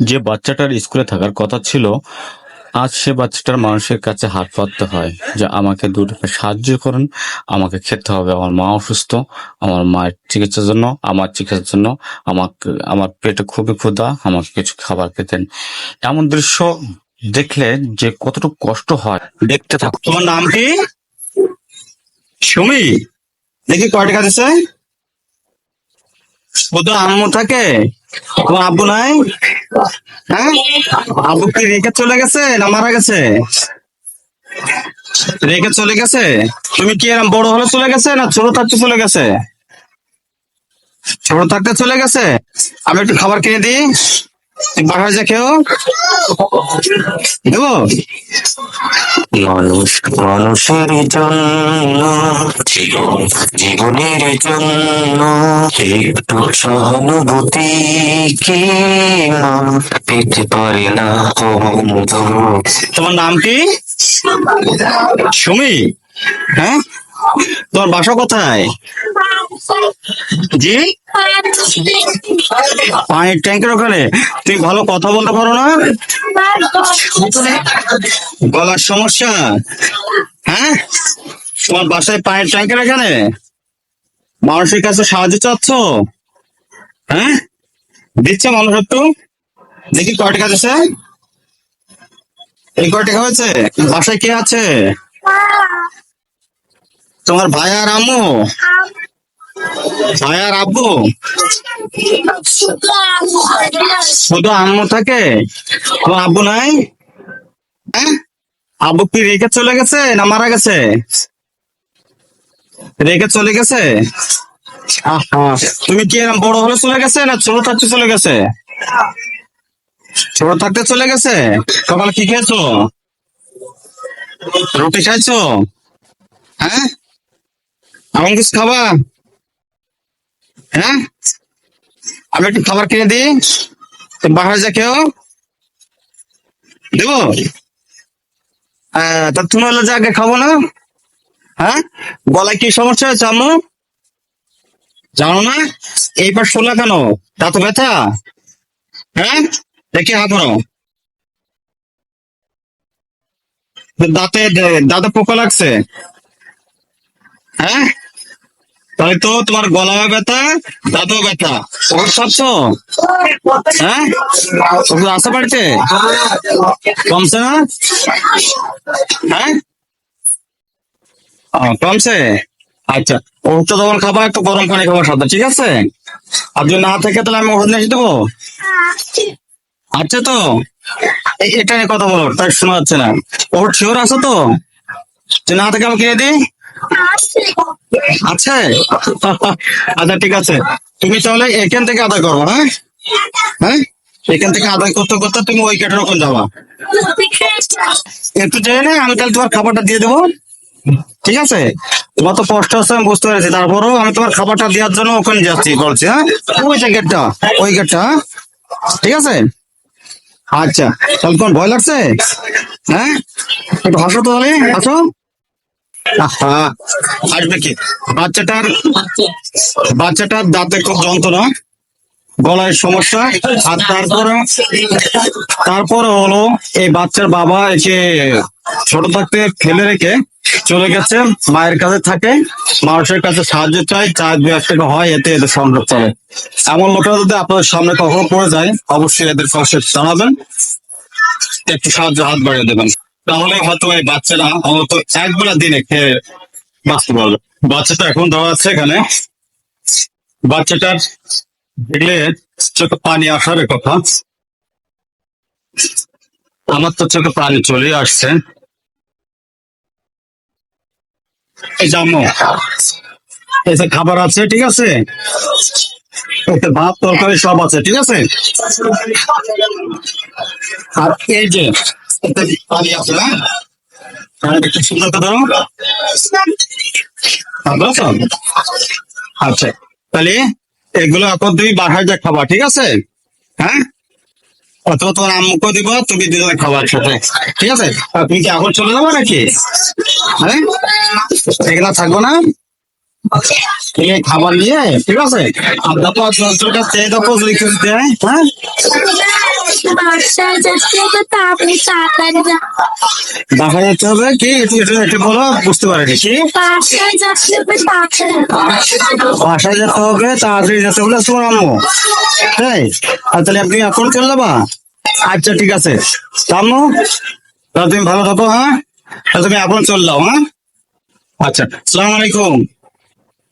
যে বাচ্চাটার স্কুলে থাকার কথা ছিল আজ সে বাচ্চাটার মানুষের কাছে হাত পাততে হয় যে আমাকে দু টাকা সাহায্য করুন আমাকে খেতে হবে আমার মা অসুস্থ আমার মায়ের চিকিৎসার জন্য আমার চিকিৎসার জন্য আমাকে আমার পেটে খুবই ক্ষুধা আমাকে কিছু খাবার খেতেন। এমন দৃশ্য দেখলে যে কতটুকু কষ্ট হয়। দেখতে থাকো তোমার নাম কি? সুমি? দেখি কয় টাকা দিছে শুধু আম্মু থাকে? তোমার আব্বু নাই? হ্যাঁ? আব্বু কি রেখে চলে গেছে না মারা গেছে? রেখে চলে গেছে? তুমি কি এরকম বড় হলে চলে গেছে না ছোট থাকতে চলে গেছে? ছোট থাকতে চলে গেছে? আমি একটু খাবার কিনে দিই। বাসায় যা খেও। দেবো? মানুষ, মানুষের জন্য, জীবন, জীবনের জন্য একটু সহানুভূতি কি পেতে পারে না? তোমার নাম কি? সুমি। হ্যাঁ? তোমার বাসা কোথায়? জি? পানির ট্যাঙ্কের ওখানে তুমি ভালো কথা বলতে পারো না? গলার সমস্যা? হ্যাঁ? তোমার বাসায় পানির ট্যাঙ্কের এখানে? মানুষের কাছে সাহায্য চাচ্ছ? হ্যাঁ? দিচ্ছে মানুষ একটু? দেখি কয় টাকা দিচ্ছে? এই কয় টাকা হয়েছে? বাসায় কে আছে? তোমার ভাই আর আম্মু? ভাই আব্বু? শুধু আম্মু থাকে? তোমার আব্বু নাই? হ্যাঁ? আব্বু কি রেখে চলে গেছে না মারা গেছে? রেখে চলে গেছে? তুমি কি এরকম বড় হলে চলে গেছে না ছোট থাকতে চলে গেছে? ছোট থাকতে চলে গেছে? সকালে কি খেয়েছো? রুটি খাইছো? হ্যাঁ? এমন কিছু খাবা? হ্যাঁ? আমি একটু খাবার কিনে দিই। তুমি বাসায় যা খেও। দেবো? তা তুমি হলে যে আগে খাব না। হ্যাঁ? গলায় কি সমস্যা হয়েছে, আম্মু? জানো না? এইবার শোলা কেন? তা তো ব্যথা? হ্যাঁ? দেখি হাত ধরো। দাঁতে দাঁতে পোকা লাগছে। হ্যাঁ? তাই তো তোমার গলা ব্যথা, দাঁতও ব্যথা। ওষুধ খাচ্ছ হ্যাঁ? ওষুধ আছে বাড়িতে? কমছে না? হ্যাঁ? কমছে? আচ্ছা ওষুধটা তখন খাবা একটু গরম পানি খাবার সাথে, ঠিক আছে? আর যদি না থেকে, তাহলে আমি ওষুধ নিয়ে দেবো? আচ্ছা তো? এটা নিয়ে কথা বলো তাই শোনা যাচ্ছে না। ওর শিওর আছে তো? না থেকে, আমি কিনে দিই। আছে? আচ্ছা ঠিক আছে। তুমি তাহলে এখান থেকে আদায় করো হ্যাঁ? হ্যাঁ? এখান থেকে আদায় করতে করতে তুমি ওই গেটের ওখানে যাবা। একটু জেনে না আমি তাহলে তোমার খাবারটা দিয়ে দেবো। ঠিক আছে? তোমার তো কষ্ট হচ্ছে আমি বুঝতে পেরেছি। তারপরেও আমি তোমার খাবারটা দেওয়ার জন্য ওখানে যাচ্ছি বলছি হ্যাঁ? ওই যে গেটটা ওই গেটটা হ্যাঁ? ঠিক আছে? আচ্ছা তাহলে তোমার ভয় লাগছে? হ্যাঁ? একটু হাসো তো তাহলে আহা, আসবে কি? বাচ্চাটার বাচ্চাটার দাঁতে খুব যন্ত্রণা, গলায় সমস্যা, আর তারপরে তারপরে হলো এই বাচ্চার বাবা একে ছোট থাকতে ফেলে রেখে চলে গেছে, মায়ের কাছে থাকে, মানুষের কাছে সাহায্য চাই চার দু এক হয়, এতে এদের সংযোগ চলে। এমন লোকেরা যদি আপনাদের সামনে কখনো পড়ে যায়, অবশ্যই এদের পাশে জানাবেন একটু সাহায্য হাত বাড়িয়ে দেবেন। তাহলে হয়তো এই বাচ্চারা অন্তত একবেলা দিনে খেয়ে বাঁচতে পারবে। বাচ্চাটা এখন দেওয়া আছে এখানে। বাচ্চাটার দেখলে চোখে পানি আসার কথা। আমার তো চোখে পানি চলে আসছে। এই খাবার আছে, ঠিক আছে? ভাত, তরকারি সব আছে, ঠিক আছে? আর এই যে এতে পানি আচ্ছা তাহলে এগুলো এখন তুমি বাসায় যা খাবা ঠিক আছে? হ্যাঁ? অথবা তোমার আম্মুকে দিব তুমি দুজনে খাবার সাথে ঠিক আছে? তুমি কি এখন চলে যাব নাকি? হ্যাঁ এগুলা থাকব না? ঠিক আছে, খাবার নিয়ে ঠিক আছে? আর দেখো চেয়ে দেখো যদি কিছু হ্যাঁ? বাসায় যেতে হবে দেখা কি? একটু বলো, বুঝতে পারিনি, কি? বাসায় যেতে হবে, তাড়াতাড়ি যেতে হবে, তোমার আম্মু। তাই তাহলে আপনি এখন চলে যাবা? আচ্ছা ঠিক আছে। আম্মু তাহলে তুমি ভালো থাকো হ্যাঁ? তাহলে তুমি এখন চলে হ্যাঁ? আচ্ছা সালাম আলাইকুম ভালো থাকো হ্যাঁ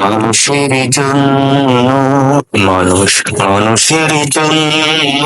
মানুষের জন্য মানুষ মানুষের জন্য।